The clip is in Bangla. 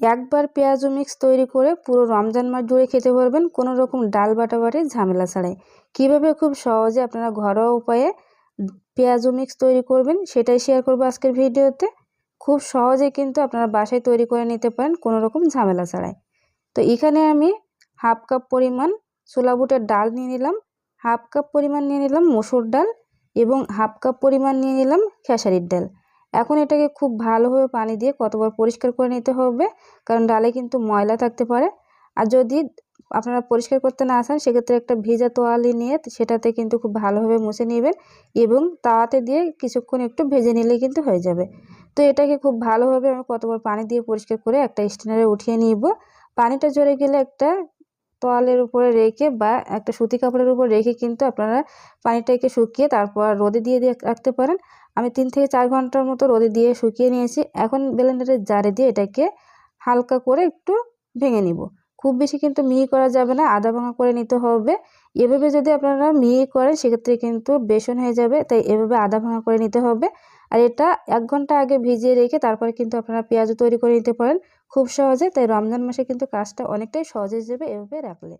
একবার পেঁয়াজু মিক্স তৈরি করে পুরো রমজান মাস জুড়ে খেতে পারবেন কোনো রকম ডাল বাটাবাটির ঝামেলা ছাড়াই। কীভাবে খুব সহজে আপনারা ঘরোয়া উপায়ে পেঁয়াজু মিক্স তৈরি করবেন সেটাই শেয়ার করব আজকের ভিডিওতে। খুব সহজে কিন্তু আপনারা বাসায় তৈরি করে নিতে পারেন কোনো রকম ঝামেলা ছাড়াই। তো এখানে আমি হাফ কাপ পরিমাণ ছোলা বুটের ডাল নিয়ে নিলাম, হাফ কাপ পরিমাণ নিয়ে নিলাম মসুর ডাল এবং হাফ কাপ পরিমাণ নিয়ে নিলাম খেসারির ডাল। এখন এটাকে খুব ভালোভাবে পানি দিয়ে কতবার পরিষ্কার করে নিতে হবে, কারণ ডালে কিন্তু ময়লা থাকতে পারে। আর যদি আপনারা পরিষ্কার করতে না আসেন, সেক্ষেত্রে একটা ভেজা তোয়ালি নিয়ে সেটাতে কিন্তু খুব ভালোভাবে মুছে নেবেন এবং তাওয়াতে দিয়ে কিছুক্ষণ একটু ভেজে নিলেই কিন্তু হয়ে যাবে। তো এটাকে খুব ভালোভাবে আমি কতবার পানি দিয়ে পরিষ্কার করে একটা স্টেনারে উঠিয়ে নিব। পানিটা ঝরে গেলে একটা তোয়ালের উপরে রেখে বা একটা সুতি কাপড়ের উপর রেখে কিন্তু আপনারা পানিটাকে শুকিয়ে তারপর রোদে দিয়ে দিয়ে রাখতে পারেন। আমি তিন থেকে চার ঘণ্টার মতো রোদে দিয়ে শুকিয়ে নিয়েছি। এখন ব্লেন্ডারের জারে দিয়ে এটাকে হালকা করে একটু ভেঙে নিব। খুব বেশি কিন্তু মিহি করা যাবে না আদা ভাঙা করে নিতে হবে। এভাবে যদি আপনারা মিহি করেন, সেক্ষেত্রে কিন্তু বেসন হয়ে যাবে, তাই এভাবে আদা ভাঙা করে নিতে হবে। আর এটা এক ঘণ্টা আগে ভিজিয়ে রেখে তারপরে কিন্তু আপনারা পেঁয়াজও তৈরি করে নিতে পারেন খুব সহজে, তাই রমজান মাসে কিন্তু কাজটা অনেকটাই সহজ হয়ে যাবে এভাবে রাখলে।